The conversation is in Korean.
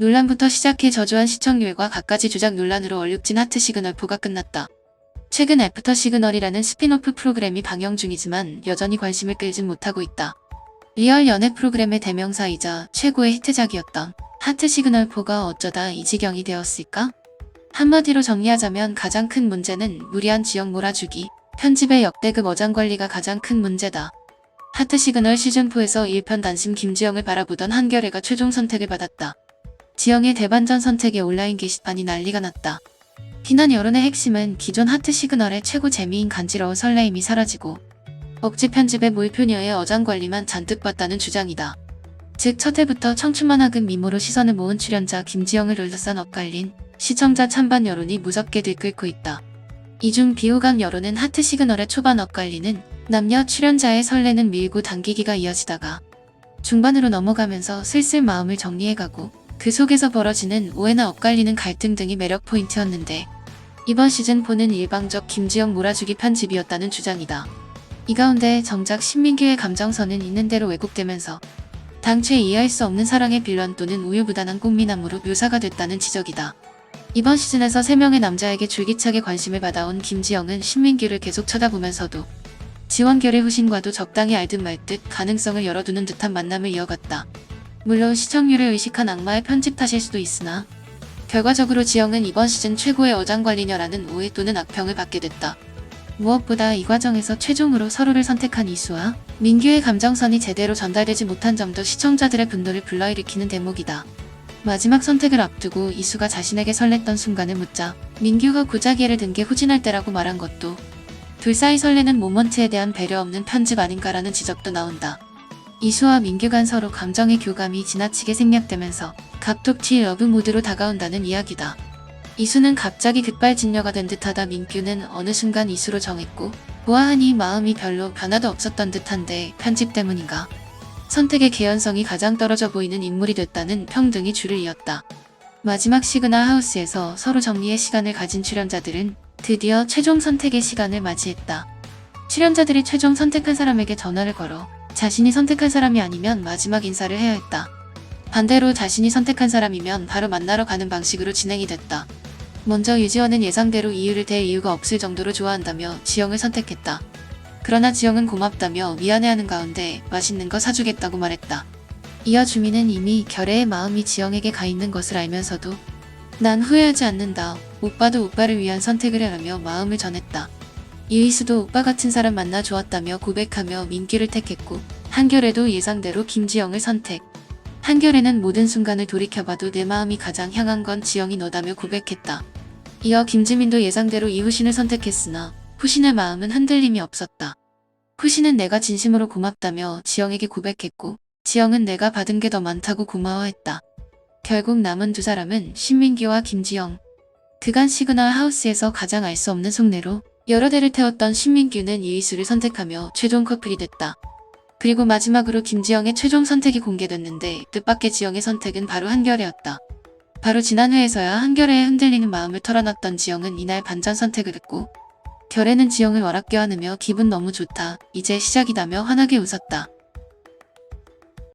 논란부터 시작해 저조한 시청률과 갖가지 조작 논란으로 얼룩진 하트 시그널포가 끝났다. 최근 애프터 시그널이라는 스피노프 프로그램이 방영 중이지만 여전히 관심을 끌진 못하고 있다. 리얼 연애 프로그램의 대명사이자 최고의 히트작이었던 하트 시그널4가 어쩌다 이 지경이 되었을까? 한마디로 정리하자면 가장 큰 문제는 무리한 지역 몰아주기, 편집의 역대급 어장 관리가 가장 큰 문제다. 하트 시그널 시즌4에서 1편 단심 김지영을 바라보던 한겨레가 최종 선택을 받았다. 지영의 대반전 선택에 온라인 게시판이 난리가 났다. 비난 여론의 핵심은 기존 하트 시그널의 최고 재미인 간지러운 설레임이 사라지고 억지 편집의 몰표녀의 어장 관리만 잔뜩 봤다는 주장이다. 즉 첫 해부터 청춘만화금 미모로 시선을 모은 출연자 김지영을 둘러싼 엇갈린 시청자 찬반 여론이 무섭게 들끓고 있다. 이중 비호감 여론은 하트 시그널의 초반 엇갈리는 남녀 출연자의 설레는 밀고 당기기가 이어지다가 중반으로 넘어가면서 슬슬 마음을 정리해가고 그 속에서 벌어지는 오해나 엇갈리는 갈등 등이 매력 포인트였는데 이번 시즌4는 일방적 김지영 몰아주기 편집이었다는 주장이다. 이 가운데 정작 신민규의 감정선은 있는 대로 왜곡되면서 당최 이해할 수 없는 사랑의 빌런 또는 우유부단한 꽃미남으로 묘사가 됐다는 지적이다. 이번 시즌에서 3명의 남자에게 줄기차게 관심을 받아온 김지영은 신민규를 계속 쳐다보면서도 지원결의 후신과도 적당히 알듯 말듯 가능성을 열어두는 듯한 만남을 이어갔다. 물론 시청률을 의식한 악마의 편집 탓일 수도 있으나 결과적으로 지영은 이번 시즌 최고의 어장관리녀라는 오해 또는 악평을 받게 됐다. 무엇보다 이 과정에서 최종으로 서로를 선택한 이수와 민규의 감정선이 제대로 전달되지 못한 점도 시청자들의 분노를 불러일으키는 대목이다. 마지막 선택을 앞두고 이수가 자신에게 설렜던 순간을 묻자 민규가 고자기를 든 게 후진할 때라고 말한 것도 둘 사이 설레는 모먼트에 대한 배려 없는 편집 아닌가라는 지적도 나온다. 이수와 민규 간 서로 감정의 교감이 지나치게 생략되면서 각톡티 러브 모드로 다가온다는 이야기다. 이수는 갑자기 급발진녀가 된 듯하다 민규는 어느 순간 이수로 정했고 보아하니 마음이 별로 변화도 없었던 듯한데 편집 때문인가 선택의 개연성이 가장 떨어져 보이는 인물이 됐다는 평등이 줄을 이었다. 마지막 시그널 하우스에서 서로 정리의 시간을 가진 출연자들은 드디어 최종 선택의 시간을 맞이했다. 출연자들이 최종 선택한 사람에게 전화를 걸어 자신이 선택한 사람이 아니면 마지막 인사를 해야 했다. 반대로 자신이 선택한 사람이면 바로 만나러 가는 방식으로 진행이 됐다. 먼저 유지원은 예상대로 이유를 댈 이유가 없을 정도로 좋아한다며 지영을 선택했다. 그러나 지영은 고맙다며 미안해하는 가운데 맛있는 거 사주겠다고 말했다. 이어 주민은 이미 결애의 마음이 지영에게 가 있는 것을 알면서도 난 후회하지 않는다. 오빠도 오빠를 위한 선택을 하라며 마음을 전했다. 이의수도 오빠 같은 사람 만나 좋았다며 고백하며 민기를 택했고 한결에도 예상대로 김지영을 선택. 한결에는 모든 순간을 돌이켜봐도 내 마음이 가장 향한 건 지영이 너다며 고백했다. 이어 김지민도 예상대로 이후신을 선택했으나 후신의 마음은 흔들림이 없었다. 후신은 내가 진심으로 고맙다며 지영에게 고백했고 지영은 내가 받은 게 더 많다고 고마워했다. 결국 남은 두 사람은 신민기와 김지영. 그간 시그널 하우스에서 가장 알 수 없는 속내로 여러 대를 태웠던 신민규는 이의수를 선택하며 최종 커플이 됐다. 그리고 마지막으로 김지영의 최종 선택이 공개됐는데 뜻밖의 지영의 선택은 바로 한결이었다. 바로 지난 회에서야 한결의 흔들리는 마음을 털어놨던 지영은 이날 반전 선택을 했고 결에는 지영을 와락게 안으며 기분 너무 좋다. 이제 시작이다며 환하게 웃었다.